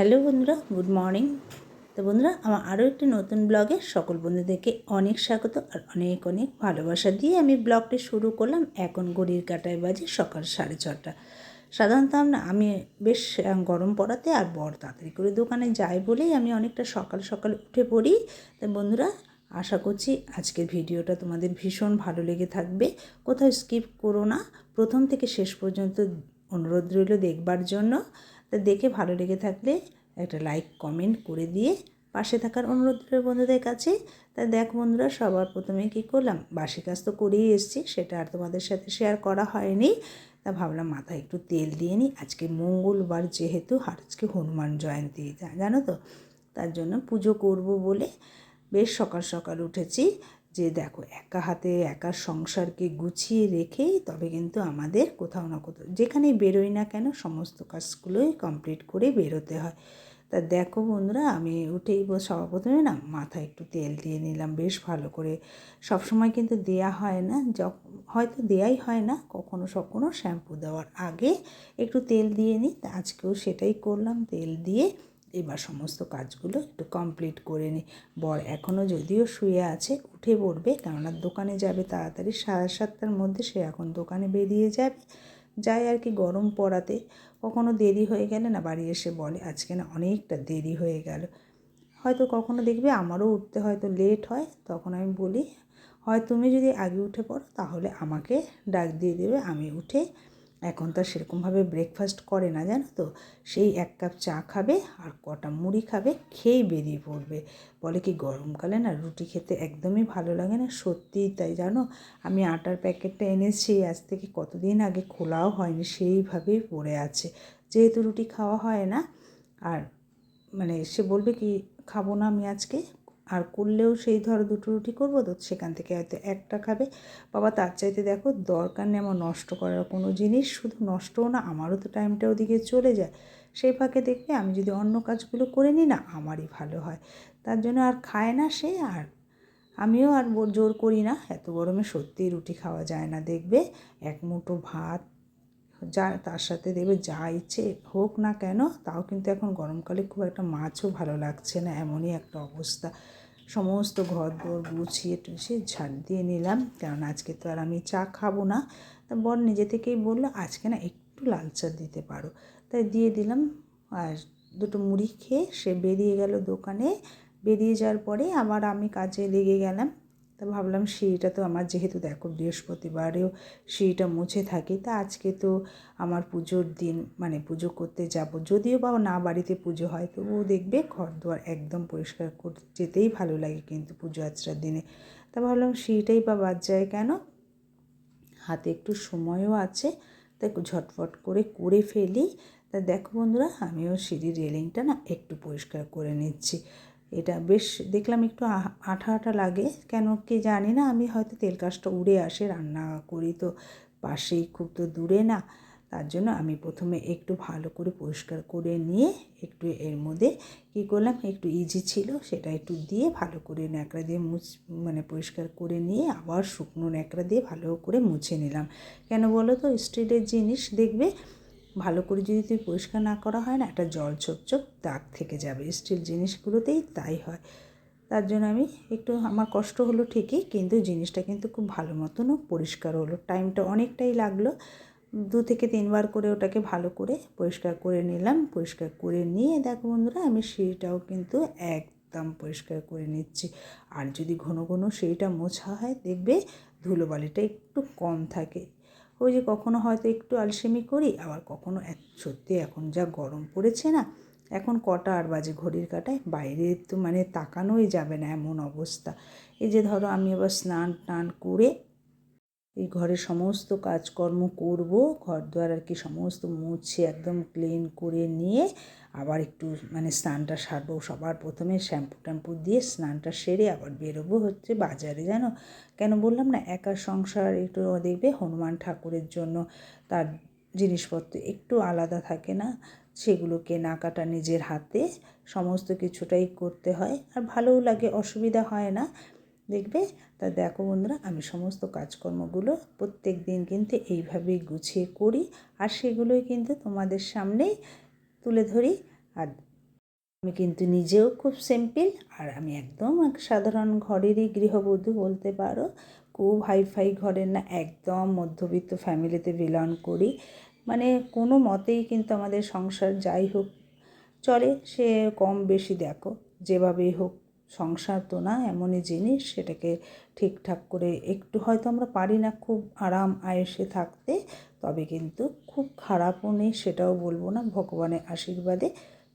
Hello বন্ধুরা, good morning. তো বন্ধুরা, আমার আরও একটি নতুন ব্লগে সকল বন্ধুদেরকে অনেক স্বাগত আর অনেক অনেক ভালোবাসা দিয়ে আমি ব্লগটি শুরু করলাম এখন ঘড়ির কাটায় বাজে সকাল সাড়ে ছটা সাধারণত আমরা, আমি বেশ গরম পড়াতে আর বর তাড়াতাড়ি করে দোকানে যাই বলেই আমি অনেকটা সকাল সকাল উঠে পড়ি। তো বন্ধুরা, আশা করছি আজকের ভিডিওটা তোমাদের ভীষণ ভালো লেগে থাকবে। কোথাও স্কিপ করো না। প্রথম থেকে শেষ পর্যন্ত অনুরোধ রইল দেখবার জন্য। তা দেখে ভালো লেগে থাকলে একটা লাইক কমেন্ট করে দিয়ে পাশে থাকার অনুরোধ বন্ধুদের কাছে। তা দেখ বন্ধুরা, সবার প্রথমে কী করলাম? বাসি কাজ তো করেই এসছি, সেটা আর তোমাদের সাথে শেয়ার করা হয়নি। তা ভাবলাম মাথায় একটু তেল দিয়ে নিই আজকে মঙ্গলবার যেহেতু আজকে হনুমান জয়ন্তী, জানো তো? তার জন্য পুজো করব বলে বেশ সকাল সকাল উঠেছি। যে দেখো, একা হাতে একা সংসারকে গুছিয়ে রেখেই তবে কিন্তু আমাদের কোথাও না কোথাও, যেখানেই বেরোই না কেন, সমস্ত কাজগুলোই কমপ্লিট করে বেরোতে হয়। তা দেখো বন্ধুরা, আমি উঠেই সবার প্রথমে না মাথায় একটু তেল দিয়ে নিলাম, বেশ ভালো করে। সব সময় কিন্তু দেয়া হয় না যখন হয়তো দেয়াই হয় না, কখনো কখনো শ্যাম্পু দেওয়ার আগে একটু তেল দিয়ে নিই আজকেও সেটাই করলাম, তেল দিয়ে এবার সমস্ত কাজগুলো একটু কমপ্লিট করে নিই বর এখনও যদিও শুয়ে আছে, উঠে পড়বে, কেননা দোকানে যাবে তাড়াতাড়ি, সাড়ে সাতটার মধ্যে সে এখন দোকানে বেরিয়ে যাবে। যাই আর কি গরম পড়াতে। কখনো দেরি হয়ে গেলে না বাড়ি এসে বলে, আজকে না অনেকটা দেরি হয়ে গেল। হয়তো কখনো দেখবে আমারও উঠতে হয়তো লেট হয়, তখন আমি বলি, হয় তুমি যদি আগে উঠে পড়ো, তাহলে আমাকে ডাক দিয়ে দেবে, আমি উঠে এখন তো সেরকমভাবে ব্রেকফাস্ট করে না, জানো তো? সেই এক কাপ চা খাবে আর কটা মুড়ি খাবে, খেয়েই বেরিয়ে পড়বে। বলে কি গরমকালে না রুটি খেতে একদমই ভালো লাগে না? সত্যিই তাই, জানো? আমি আটার প্যাকেটটা এনেছি, আজ থেকে কতদিন আগে খোলাও হয়নি, সেইভাবেই পড়ে আছে। যেহেতু রুটি খাওয়া হয় না, আর মানে সে বলবে কি, খাব না আমি আজকে? আর করলেও সেই ধরো দুটো রুটি করব তো সেখান থেকে হয়তো একটা খাবে। বাবা, তার চাইতে দেখো দরকার নেই আমার নষ্ট করার কোনো জিনিস, শুধু নষ্টও না, আমারও তো টাইমটা ওদিকে চলে যায়। সেই ফাঁকে দেখবে আমি যদি অন্য কাজগুলো করে নিই না, আমারই ভালো হয়। তার জন্য আর খায় না সে, আর আমিও আর জোর করি না। এত গরমে সত্যিই রুটি খাওয়া যায় না, দেখবে এক মুঠো ভাত যা, তার সাথে দেবে যা ইচ্ছে হোক না কেন, তাও কিন্তু এখন গরমকালে খুব একটা মাছও ভালো লাগছে না, এমনই একটা অবস্থা। সমস্ত ঘর দোর গুছিয়ে টুছিয়ে ঝাড় দিয়ে নিলাম। কারণ আজকে তো আর আমি চা খাব না। তা বর নিজে থেকেই বলল, আজকে না একটু লাল চা দিতে পারো। তাই দিয়ে দিলাম। আর দুটো মুড়ি খেয়ে সে বেরিয়ে গেল দোকানে। বেরিয়ে যাওয়ার পরে আবার আমি কাজে লেগে গেলাম। তা ভাবলাম সিঁড়িটা তো আমার যেহেতু দেখো বৃহস্পতিবারেও সিঁড়িটা মুছে থাকি, তা আজকে তো আমার পুজোর দিন মানে পুজো করতে যাব। যদিও বা না বাড়িতে পুজো হয়, তবুও দেখবে ঘর দুয়ার একদম পরিষ্কার করতে যেতেই ভালো লাগে কিন্তু পুজো আচরার দিনে। তা ভাবলাম সিঁড়িটাই বা বাদ যায় কেন? হাতে একটু সময়ও আছে, তা ঝটফট করে করে ফেলি। তা দেখো বন্ধুরা, আমিও সিঁড়ির রেলিংটা না একটু পরিষ্কার করে নিচ্ছি। এটা বেশ দেখলাম একটু আঠা আঠা লাগে। কেন কে জানি না, আমি হয়তো তেল কাজটা উড়ে আসে, রান্না করি তো পাশেই খুব তো দূরে না। তার জন্য আমি প্রথমে একটু ভালো করে পরিষ্কার করে নিয়ে একটু এর মধ্যে কী করলাম, একটু ইজি ছিল, সেটা একটু দিয়ে ভালো করে ন্যাকড়া দিয়ে মুছ মানে পরিষ্কার করে নিয়ে আবার শুকনো ন্যাকড়া দিয়ে ভালো করে মুছে নিলাম। কেন বলো তো, স্টিলের জিনিস দেখবে ভালো করে যদি তুই পরিষ্কার না করা হয় না, একটা জল ছোপ ছোপ দাগ থেকে যাবে। স্টিল জিনিসগুলোতেই তাই হয়। তার জন্য আমি একটু, আমার কষ্ট হলো ঠিকই, কিন্তু জিনিসটা কিন্তু খুব ভালো মতনও পরিষ্কার হলো। টাইমটা অনেকটাই লাগল। দু থেকে তিনবার করে ওটাকে ভালো করে পরিষ্কার করে নিলাম। পরিষ্কার করে নিয়ে, দেখো বন্ধুরা, আমি সিঁড়িটাও কিন্তু একদম পরিষ্কার করে নিচ্ছি। আর যদি ঘন ঘন সিঁড়িটা মোছা হয়, দেখবে ধুলোবালিটা একটু কম থাকে। ওই যে কখনো হয়তো একটু আলসেমি করি, আবার কখনো সত্যি এখন যা গরম পড়েছে না, এখন কটা আর বাজে ঘড়ির কাটায়, বাইরে তো মানে তাকানোই যাবে না এমন অবস্থা। এই যে ধরো আমি আবার স্নান টান করে এই ঘরের সমস্ত কাজকর্ম করব ঘর দুয়ার আর কি সমস্ত মুছে একদম ক্লিন করে নিয়ে আবার একটু মানে স্নানটা সারবো। সবার প্রথমে শ্যাম্পু ট্যাম্পু দিয়ে স্নানটা সেরে আবার বেরোবো হচ্ছে বাজারে, জানো? কেন বললাম না? একা সংসার একটু দেখবে হনুমান ঠাকুরের জন্য তার জিনিসপত্র একটু আলাদা থাকে না, সেগুলো কেনাকাটা নিজের হাতে, সমস্ত কিছুটাই করতে হয়। আর ভালোও লাগে, অসুবিধা হয় না। দেখবে, তা দেখো বন্ধুরা, আমি সমস্ত কাজকর্মগুলো প্রত্যেক দিন কিন্তু এইভাবেই গুছিয়ে করি আর সেগুলোই কিন্তু তোমাদের সামনেই তুলে ধরি। আর আমি কিন্তু নিজেও খুব সিম্পল, আর আমি একদম এক সাধারণ ঘরেরই গৃহবধূ বলতে পারো। খুব হাইফাই ঘরের না, একদম মধ্যবিত্ত ফ্যামিলিতে বিলং করি। মানে কোনো মতেই কিন্তু আমাদের সংসার যাই হোক চলে, সে কম বেশি দেখো, যেভাবেই হোক। সংসার তো না, এমনই জিনিস, সেটাকে ঠিকঠাক করে একটু হয়তো আমরা পারি না খুব আরাম আয়েসে থাকতে, তবে কিন্তু খুব খারাপও নেই, সেটাও বলব না, ভগবানের আশীর্বাদে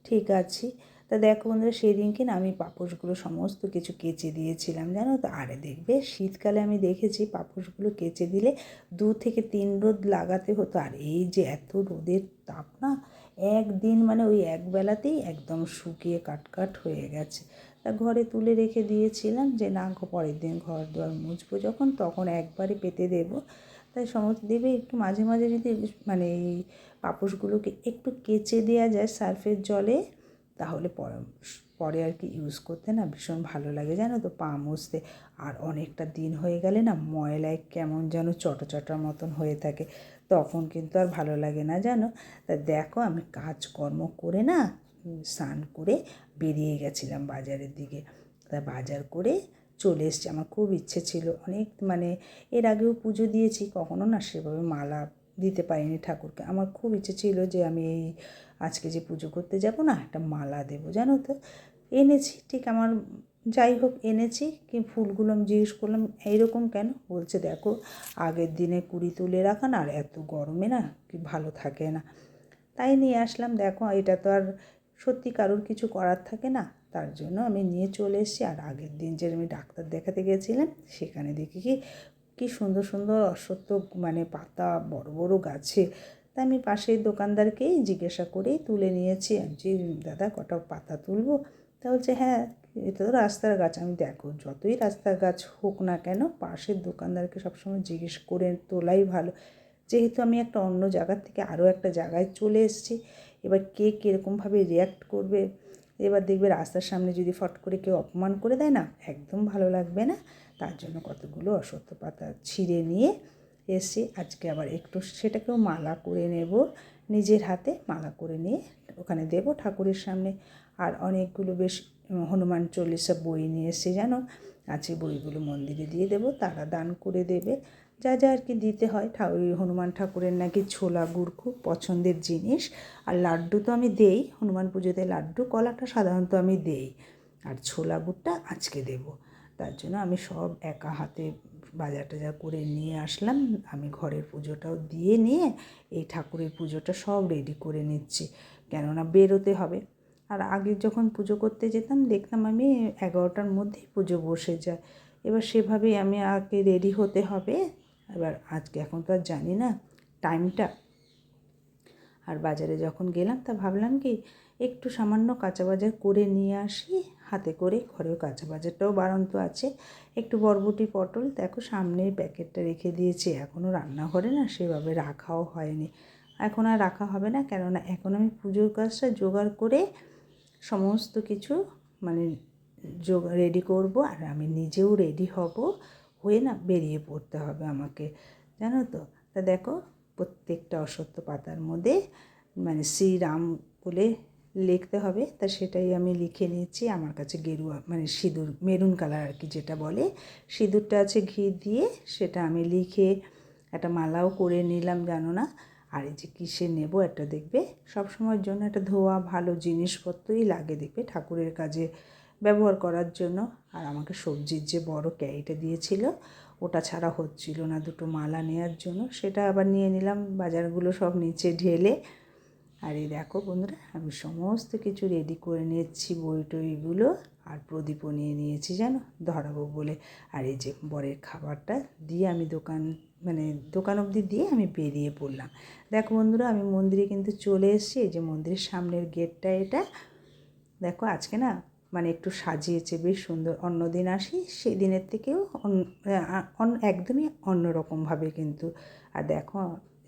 ঠিক আছি। তা দেখো বন্ধুরা সেই দিনকে না আমি পাপোশগুলো সমস্ত কিছু কেচে দিয়েছিলাম, জানো তো? আরে দেখবে, শীতকালে আমি দেখেছি পাপোশগুলো কেচে দিলে দু থেকে তিন রোদ লাগাতে হতো, আর এই যে এত রোদের তাপ না, একদিন মানে ওই একবেলাতেই একদম শুকিয়ে কাটকাট হয়ে গেছে। তা ঘরে তুলে রেখে দিয়েছিলাম যে, না গো, পরের দিন ঘর দুয়ার মুছবো যখন, তখন একবারে পেতে দেবো। তাই সমস্ত দেবে একটু মাঝে মাঝে যদি মানে এই পাপোশগুলোকে একটু কেচে দেওয়া যায় সার্ফের জলে, তাহলে পরে পরে আর কি ইউজ করতে না ভীষণ ভালো লাগে। জানো তো, পা মুছতে আর অনেকটা দিন হয়ে গেলে না ময়লায় কেমন যেন চটা চটার মতন হয়ে থাকে, তখন কিন্তু আর ভালো লাগে না, জানো? তা দেখো, আমি কাজকর্ম করে না স্নান করে বেরিয়ে গেছিলাম বাজারের দিকে। তা বাজার করে চলে এসছি। আমার খুব ইচ্ছে ছিল। অনেক মানে এর আগেও পুজো দিয়েছি, কখনো না সেভাবে মালা দিতে পারিনি ঠাকুরকে। আমার খুব ইচ্ছে ছিল যে আমি এই আজকে যে পুজো করতে যাব না, একটা মালা দেবো। জানো তো, এনেছি, ঠিক আমার যাই হোক এনেছি। কি ফুলগুলো আমি জিজ্ঞেস করলাম, এইরকম কেন? বলছে, দেখো, আগের দিনে কুড়ি তুলে রাখা না, আর এত গরমে না কি ভালো থাকে না। তাই নিয়ে আসলাম। দেখো, এটা তো আর সত্যি কারোর কিছু করার থাকে না, তার জন্য আমি নিয়ে চলে এসেছি। আর আগের দিন যে আমি ডাক্তার দেখাতে গেছিলাম সেখানে দেখি কি, কী সুন্দর সুন্দর অসত্য মানে পাতা, বড় বড় গাছে। তা আমি পাশের দোকানদারকেই জিজ্ঞাসা করেই তুলে নিয়েছি। আমি যে দাদা, কটা পাতা তুলবো? তা বলছে হ্যাঁ এটা তো রাস্তার গাছ। আমি দেখো, যতই রাস্তার গাছ হোক না কেন, পাশের দোকানদারকে সবসময় জিজ্ঞেস করে তোলাই ভালো। যেহেতু আমি একটা অন্য জায়গার থেকে আরও একটা জায়গায় চলে এসেছি এবার কে কীরকমভাবে রিয়াক্ট করবে? এবার দেখবে রাস্তার সামনে যদি ফট করে কেউ অপমান করে দেয় না, একদম ভালো লাগবে না। তার জন্য কতগুলো অসত্য পাতা ছিঁড়ে নিয়ে এসে আজকে আবার একটু সেটাকেও মালা করে নেব। নিজের হাতে মালা করে নিয়ে ওখানে দেব ঠাকুরের সামনে। আর অনেকগুলো বেশ হনুমান চল্লিশা বই নিয়ে এসে জানো আছে বইগুলো মন্দিরে দিয়ে দেব। তারা দান করে দেবে। যা যা আর কি দিতে হয় ঠাকুর হনুমান ঠাকুরের নাকি ছোলা গুড় খুব পছন্দের জিনিস। আর লাড্ডু তো আমি দেই, হনুমান পুজোতে লাড্ডু, কলাটা সাধারণত আমি দেই। আর ছোলা গুড়টা আজকে দেব। তার জন্য আমি সব একা হাতে বাজার টাজার করে নিয়ে আসলাম। আমি ঘরের পুজোটাও দিয়ে নিয়ে এই ঠাকুরের পুজোটা সব রেডি করে নিচ্ছি। কেননা বেরোতে হবে। আর আগে যখন পুজো করতে যেতাম, দেখতাম আমি এগারোটার মধ্যেই পুজো বসে যায়। এবার সেভাবেই আমি আগে রেডি হতে হবে। এবার আজকে এখন তো আর জানি না টাইমটা আর বাজারে যখন গেলাম তা ভাবলাম কি, একটু সামান্য কাঁচা বাজার করে নিয়ে আসি, হাতে করে ঘরেও কাঁচা বাজারটাও বাড়ন্ত আছে। একটু বরবটি পটল দেখো সামনের প্যাকেটটা রেখে দিয়েছি এখনও রান্নাঘরে না সেভাবে রাখাও হয়নি। এখন আর রাখা হবে না, কেননা এখন আমি পুজোর কাজটা জোগাড় করে সমস্ত কিছু মানে যোগা রেডি করব আর আমি নিজেও রেডি হব। হয়ে না বেরিয়ে পড়তে হবে আমাকে, জানো তো? তা দেখো, প্রত্যেকটা অসত্য পাতার মধ্যে মানে শ্রীরাম বলে লিখতে হবে, তা সেটাই আমি লিখে নিয়েছি। আমার কাছে গেরুয়া মানে সিঁদুর, মেরুন কালার আর কি যেটা বলে, সিঁদুরটা আছে ঘি দিয়ে সেটা আমি লিখে একটা মালাও করে নিলাম, জানো না? আর এই যে কিসে নেব একটা দেখবে? সব সময়ের জন্য একটা ধোয়া, ভালো জিনিসপত্রই লাগে দেখবে ঠাকুরের কাজে ব্যবহার করার জন্য। আর আমাকে সবজির যে বড় ক্যারিটা দিয়েছিল, ওটা ছাড়া হচ্ছিল না। দুটো মালা নেওয়ার জন্য সেটা আবার নিয়ে নিলাম, বাজারগুলো সব নিচে ঢেলে। আর এই দেখো বন্ধুরা, আমি সমস্ত কিছু রেডি করে নিয়েছি, বই টইগুলো। আর প্রদীপও নিয়ে নিয়েছি জানো, ধরাবো বলে। আর এই যে বরের খাবারটা দিয়ে আমি দোকান মানে দোকান অবধি দিয়ে আমি বেরিয়ে পড়লাম। দেখো বন্ধুরা, আমি মন্দিরে কিন্তু চলে এসেছি। এই যে মন্দিরের সামনের গেটটা এটা। দেখো আজকে না মানে একটু সাজিয়েছে, বেশ সুন্দর। অন্য দিন আসি সেই দিনের থেকেও একদমই অন্যরকমভাবে কিন্তু। আর দেখো,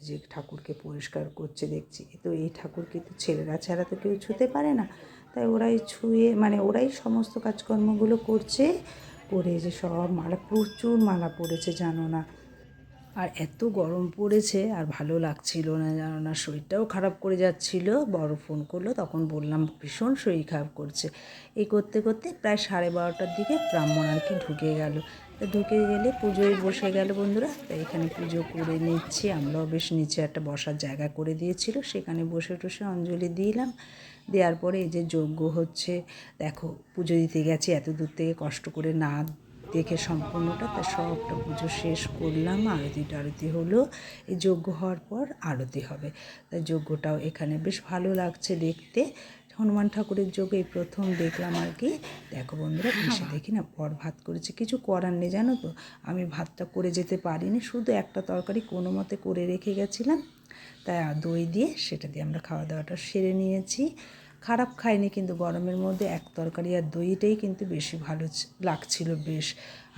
যে ঠাকুরকে পরিষ্কার করছে, দেখছি। তো এই ঠাকুরকে তো ছেলেরা ছাড়া তো কেউ ছুতে পারে না। তাই ওরাই ছুঁয়ে মানে ওরাই সমস্ত কাজকর্মগুলো করছে, করে যে সব মালা, প্রচুর মালা পড়েছে, জানো না? আর এত গরম পড়েছে আর ভালো লাগছিল না জানো না শরীরটাও খারাপ করে যাচ্ছিল। বড় ফোন করল, তখন বললাম, ভীষণ শরীর খারাপ করছে। এই করতে করতে প্রায় সাড়ে বারোটার দিকে ব্রাহ্মণ আর কি ঢুকে গেল। তা ঢুকে গেলে পুজোয় বসে গেল বন্ধুরা। তাই এখানে পুজো করে নিচ্ছি। আমরাও বেশ নিচে একটা বসার জায়গা করে দিয়েছিল। সেখানে বসে টসে অঞ্জলি দিলাম। দেওয়ার পরে এই যে যজ্ঞ হচ্ছে, দেখো পুজো দিতে গেছি, এত দূর থেকে কষ্ট করে না দেখে সম্পূর্ণটা তা সবটা পুজো শেষ করলাম। আরতি টারতি হলো। এই যজ্ঞ হওয়ার পর আরতি হবে। তাই যজ্ঞটাও এখানে বেশ ভালো লাগছে দেখতে। হনুমান ঠাকুরের যোগে এই প্রথম দেখলাম আর কি। দেখো বন্ধুরা এসে দেখি না পর ভাত করেছে। কিছু করার নেই জানো তো? আমি ভাতটা করে যেতে পারিনি শুধু একটা তরকারি কোনো মতে করে রেখে গেছিলাম। তাই দই দিয়ে সেটা দিয়ে আমরা খাওয়া দাওয়াটা সেরে নিয়েছি। খারাপ খায়নি কিন্তু গরমের মধ্যে এক তরকারি আর দইটাই কিন্তু বেশি ভালো লাগছিল বেশ।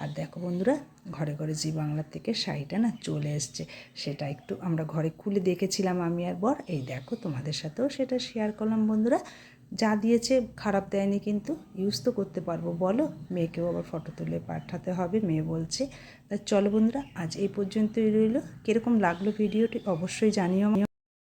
আর দেখো বন্ধুরা, ঘরে ঘরে জি বাংলার থেকে শাড়িটা না চলে এসছে, সেটা একটু আমরা ঘরে খুলে দেখেছিলাম আমি আর বর। এই দেখো তোমাদের সাথেও সেটা শেয়ার করলাম বন্ধুরা। যা দিয়েছে খারাপ দেয়নি কিন্তু ইউজ তো করতে পারব। বলো, মেয়েকেও আবার ফটো তুলে পাঠাতে হবে, মেয়ে বলছে। তা চলো বন্ধুরা, আজ এই পর্যন্তই রইল। কীরকম লাগল ভিডিওটি অবশ্যই জানিও।